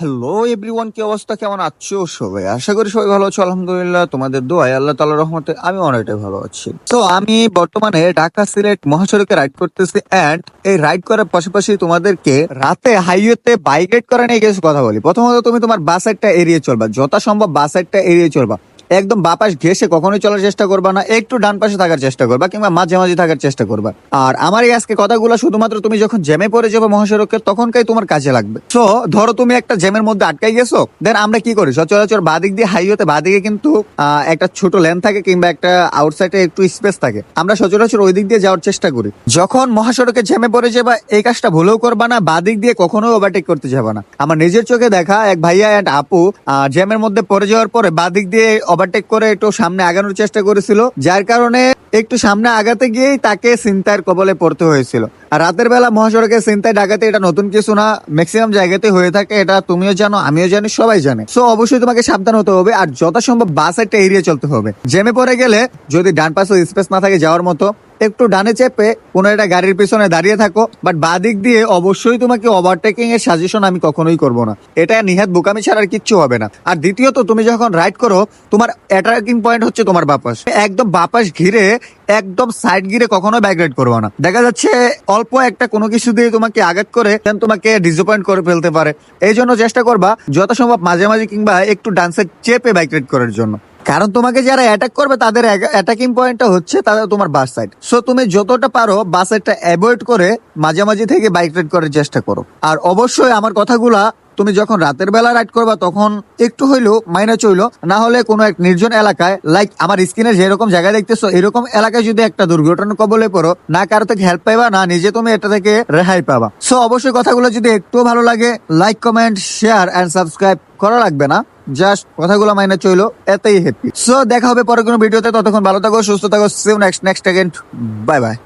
Hello everyone কি অবস্থা? কেমন আছো সবাই? আশা করি সবাই ভালো আছো, আলহামদুলিল্লাহ। তোমাদের দোয়াই আল্লাহ তাআলার রহমতে আমি অনেকটাই ভালো আছি। তো আমি বর্তমানে ঢাকা সিলেট মহাসড়কে রাইড করতেছি এন্ড এই রাইড করার পাশাপাশি তোমাদেরকে রাতে হাইওয়েতে বাইক রাইড করা নিয়ে কিছু কথা বলি। প্রথমত, তুমি তোমার বাস একটা এড়িয়ে চলবা। যথাসম্ভব বাস একটা এড়িয়ে চলবা। একদম বাপাস ঘেসে কখনোই চলার চেষ্টা করবা না, একটু ডান পাশে থাকার চেষ্টা করবা কিংবা মাঝে মাঝে থাকার চেষ্টা করবা। আর আমার এই আজকে কথাগুলো শুধুমাত্র তুমি যখন জ্যামে পড়ে যাবে মহাসড়কে তখনকাই তোমার কাজে লাগবে। তো ধরো তুমি একটা জ্যামের মধ্যে আটকাই গেছো দেন আমরা কি করি? সচরাচর বাদিক দিয়ে হাইওয়েতে বাদিকে কিন্তু একটা ছোট লেন থাকে কিংবা একটা আউটসাইডে একটু স্পেস থাকে। আমরা সচরাচর ওই দিক দিয়ে যাওয়ার চেষ্টা করি। যখন মহাসড়কে জ্যামে পড়ে যাবা, এই কাজটা ভুলেও করবা না, বাদিক দিয়ে কখনো ওভারটেক করতে যাবা না। আমার নিজের চোখে দেখা এক ভাইয়া এন্ড আপু জ্যামের মধ্যে পড়ে যাওয়ার পরে বাদিক দিয়ে ওভারটেক করে একটু সামনে আগানোর চেষ্টা করেছিল, যার কারণে একটু সামনে আগাতে গিয়েই তাকে চিন্তার কবলে পড়তে হয়েছিল। আর রাতের বেলা মহাসড়কে সিন্তায় ডাকাতে, এটা নতুন কিছু না ম্যাক্সিমাম জায়গাতে হয়ে থাকে, এটা তুমিও জানো, আমিও জানি, সবাই জানে। সো অবশ্যই তোমাকে সাবধান হতে হবে, আর যথাসম্ভব বাস একটা এরিয়া চলতে হবে। জেমে পরে গেলে যদি ডান পাশে স্পেস না থাকে যাওয়ার মতো একটু ডানে চেপে কোনো একটা গাড়ির পিছনে দাঁড়িয়ে থাকো বাট বা দিক দিয়ে অবশ্যই তোমাকে ওভারটেকিং এর সাজেশন আমি কখনোই করব না। এটা নিহাত বোকামি ছাড়া আর কিচ্ছু হবে না। আর দ্বিতীয়ত, তুমি যখন রাইড করো, তোমার অ্যাট্রাকিং পয়েন্ট হচ্ছে তোমার বাপাস একদম বাপাস ঘিরে, একদম সাইড গিরে কখনো ব্যাক রাইড করব না। দেখা যাচ্ছে অল্প একটা কোনো কিছু দিয়ে তোমাকে আঘাত করে তোমাকে ডিসঅ্যাপয়েন্ট করে ফেলতে পারে। এই জন্য চেষ্টা করবা যথাসম্ভব মাঝে মাঝে কিংবা একটু ডান্সে চেপে বাইক রাইড করার জন্য। কারণ তোমাকে যারা অ্যাটাক করবে, তাদের অ্যাটাকিং পয়েন্টটা হচ্ছে তাদের তোমার বাস সাইড সো তুমি যতটা পারো বাস সাইডটা অ্যাভয়েড করে মাঝামাঝি থেকে বাইক রাইড করার চেষ্টা করো। আর অবশ্যই আমার কথাগুলা তুমি যখন রাতের বেলা রাইড করবা, তখন একটু হইলেও মাইনে চইলো না হলে কোনো এক নির্জন এলাকায় লাইক আমার স্ক্রিনে যেরকম জায়গা দেখতেছো, এরকম এলাকায় যদি একটা দুর্ঘটনা কবলে পড়ো, না কারও থেকে হেল্প পাইবা, না নিজে তুমি এটা থেকে রেহাই পাবা। সো অবশ্যই কথাগুলো যদি একটু ভালো লাগে like comment share and subscribe করা লাগবে না। জাস্ট কথাগুলো মাইনে চইলো, এতেই হ্যাপি সো দেখা হবে পরে কোনো ভিডিওতে, ততক্ষণ ভালো থাকো, সুস্থ থাকো see you next next second bye bye